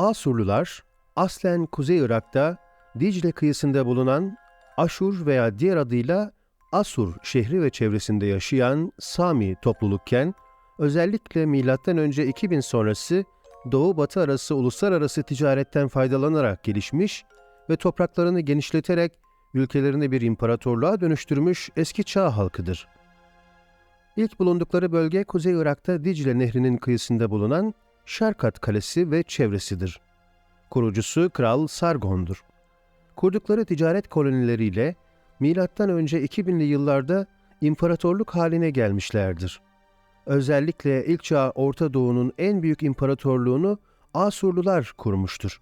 Asurlular aslen Kuzey Irak'ta Dicle kıyısında bulunan Aşur veya diğer adıyla Asur şehri ve çevresinde yaşayan Sami toplulukken özellikle M.Ö. 2000 sonrası Doğu-Batı arası uluslararası ticaretten faydalanarak gelişmiş ve topraklarını genişleterek ülkelerini bir imparatorluğa dönüştürmüş eski çağ halkıdır. İlk bulundukları bölge Kuzey Irak'ta Dicle Nehri'nin kıyısında bulunan Şarkat Kalesi ve çevresidir. Kurucusu Kral Sargon'dur. Kurdukları ticaret kolonileriyle önce 2000'li yıllarda imparatorluk haline gelmişlerdir. Özellikle ilk çağ Orta Doğu'nun en büyük imparatorluğunu Asurlular kurmuştur.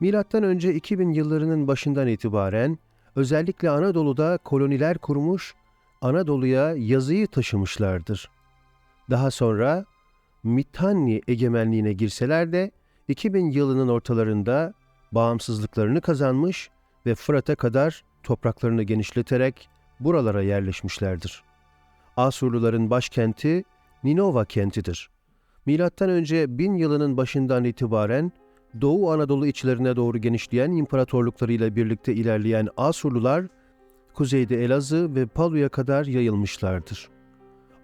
Milattan önce 2000 yıllarının başından itibaren özellikle Anadolu'da koloniler kurmuş, Anadolu'ya yazıyı taşımışlardır. Daha sonra Mitanni egemenliğine girseler de 2000 yılının ortalarında bağımsızlıklarını kazanmış ve Fırat'a kadar topraklarını genişleterek buralara yerleşmişlerdir. Asurluların başkenti Ninova kentidir. Milattan önce 1000 yılının başından itibaren Doğu Anadolu içlerine doğru genişleyen imparatorluklarıyla birlikte ilerleyen Asurlular, kuzeyde Elazığ ve Palu'ya kadar yayılmışlardır.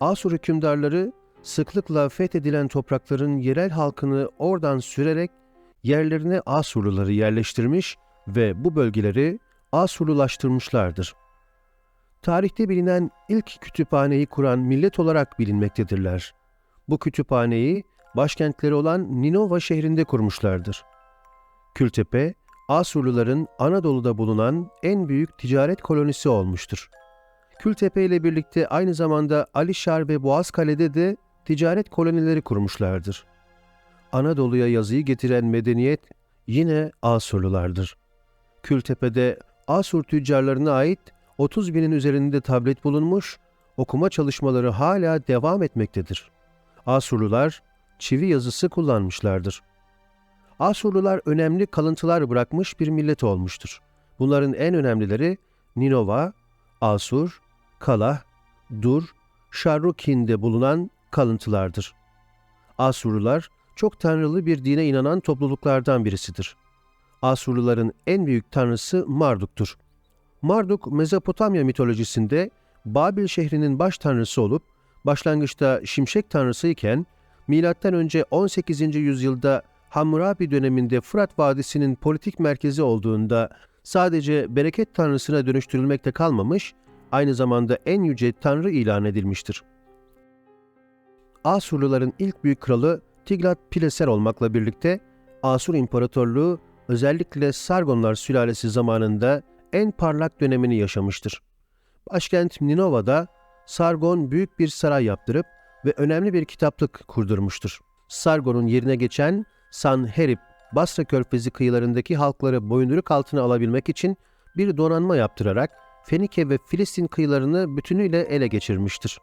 Asur hükümdarları sıklıkla fethedilen toprakların yerel halkını oradan sürerek yerlerine Asurluları yerleştirmiş ve bu bölgeleri Asurlulaştırmışlardır. Tarihte bilinen ilk kütüphaneyi kuran millet olarak bilinmektedirler. Bu kütüphaneyi başkentleri olan Ninova şehrinde kurmuşlardır. Kültepe, Asurluların Anadolu'da bulunan en büyük ticaret kolonisi olmuştur. Kültepe ile birlikte aynı zamanda Alişar ve Boğazkale'de de ticaret kolonileri kurmuşlardır. Anadolu'ya yazıyı getiren medeniyet yine Asurlulardır. Kültepe'de Asur tüccarlarına ait 30 binin üzerinde tablet bulunmuş, okuma çalışmaları hala devam etmektedir. Asurlular çivi yazısı kullanmışlardır. Asurlular önemli kalıntılar bırakmış bir millet olmuştur. Bunların en önemlileri Ninova, Asur, Kalah, Dur, Şarrukin'de bulunan kalıntılardır. Asurlular çok tanrılı bir dine inanan topluluklardan birisidir. Asurluların en büyük tanrısı Marduk'tur. Marduk, Mezopotamya mitolojisinde Babil şehrinin baş tanrısı olup, başlangıçta şimşek tanrısı iken, M.Ö. 18. yüzyılda Hammurabi döneminde Fırat Vadisi'nin politik merkezi olduğunda sadece bereket tanrısına dönüştürülmekte kalmamış, aynı zamanda en yüce tanrı ilan edilmiştir. Asurluların ilk büyük kralı Tiglat-Pileser olmakla birlikte Asur İmparatorluğu özellikle Sargonlar sülalesi zamanında en parlak dönemini yaşamıştır. Başkent Ninova'da Sargon büyük bir saray yaptırıp ve önemli bir kitaplık kurdurmuştur. Sargon'un yerine geçen Sanherib, Basra Körfezi kıyılarındaki halkları boyunduruk altına alabilmek için bir donanma yaptırarak Fenike ve Filistin kıyılarını bütünüyle ele geçirmiştir.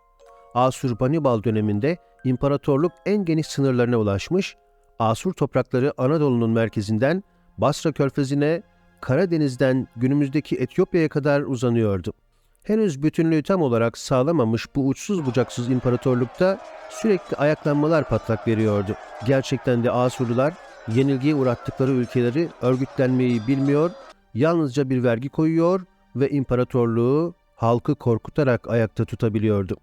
Asur-Banibal döneminde imparatorluk en geniş sınırlarına ulaşmış, Asur toprakları Anadolu'nun merkezinden Basra Körfezi'ne, Karadeniz'den günümüzdeki Etiyopya'ya kadar uzanıyordu. Henüz bütünlüğü tam olarak sağlamamış bu uçsuz bucaksız imparatorlukta sürekli ayaklanmalar patlak veriyordu. Gerçekten de Asurlular yenilgiye uğrattıkları ülkeleri örgütlenmeyi bilmiyor, yalnızca bir vergi koyuyor ve imparatorluğu halkı korkutarak ayakta tutabiliyordu.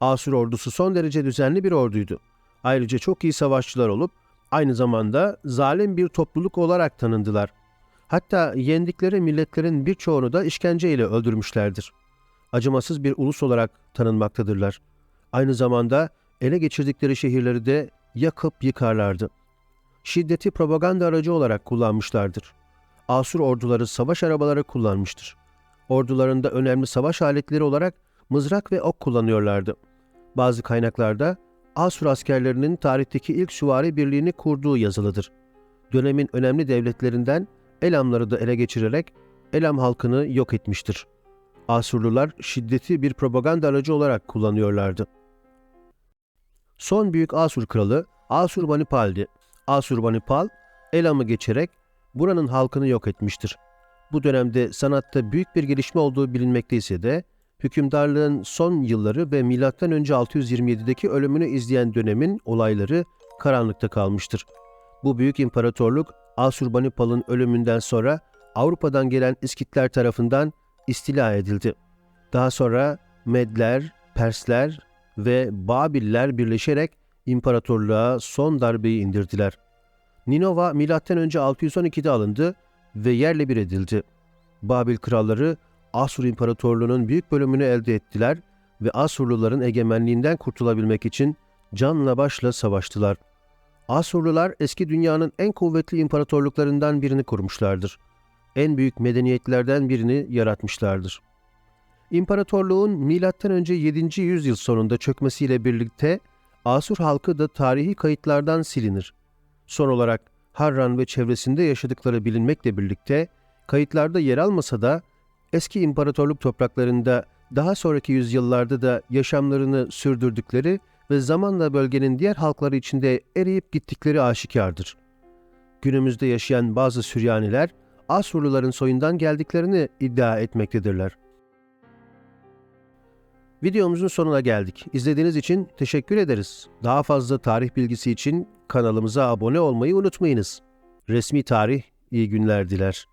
Asur ordusu son derece düzenli bir orduydu. Ayrıca çok iyi savaşçılar olup aynı zamanda zalim bir topluluk olarak tanındılar. Hatta yendikleri milletlerin birçoğunu da işkenceyle öldürmüşlerdir. Acımasız bir ulus olarak tanınmaktadırlar. Aynı zamanda ele geçirdikleri şehirleri de yakıp yıkarlardı. Şiddeti propaganda aracı olarak kullanmışlardır. Asur orduları savaş arabaları kullanmıştır. Ordularında önemli savaş aletleri olarak mızrak ve ok kullanıyorlardı. Bazı kaynaklarda Asur askerlerinin tarihteki ilk süvari birliğini kurduğu yazılıdır. Dönemin önemli devletlerinden Elamları da ele geçirerek Elam halkını yok etmiştir. Asurlular şiddeti bir propaganda aracı olarak kullanıyorlardı. Son büyük Asur kralı Asurbanipal'di. Asurbanipal, Elam'ı geçerek buranın halkını yok etmiştir. Bu dönemde sanatta büyük bir gelişme olduğu bilinmekte ise de hükümdarlığın son yılları ve M.Ö. 627'deki ölümünü izleyen dönemin olayları karanlıkta kalmıştır. Bu büyük imparatorluk Asurbanipal'ın ölümünden sonra Avrupa'dan gelen İskitler tarafından istila edildi. Daha sonra Medler, Persler ve Babiller birleşerek imparatorluğa son darbeyi indirdiler. Ninova M.Ö. 612'de alındı ve yerle bir edildi. Babil kralları Asur İmparatorluğu'nun büyük bölümünü elde ettiler ve Asurluların egemenliğinden kurtulabilmek için canla başla savaştılar. Asurlular eski dünyanın en kuvvetli imparatorluklarından birini kurmuşlardır. En büyük medeniyetlerden birini yaratmışlardır. İmparatorluğun M.Ö. 7. yüzyıl sonunda çökmesiyle birlikte Asur halkı da tarihi kayıtlardan silinir. Son olarak Harran ve çevresinde yaşadıkları bilinmekle birlikte kayıtlarda yer almasa da eski imparatorluk topraklarında daha sonraki yüzyıllarda da yaşamlarını sürdürdükleri ve zamanla bölgenin diğer halkları içinde eriyip gittikleri aşikardır. Günümüzde yaşayan bazı Süryaniler Asurluların soyundan geldiklerini iddia etmektedirler. Videomuzun sonuna geldik. İzlediğiniz için teşekkür ederiz. Daha fazla tarih bilgisi için kanalımıza abone olmayı unutmayınız. Resmi tarih iyi günler diler.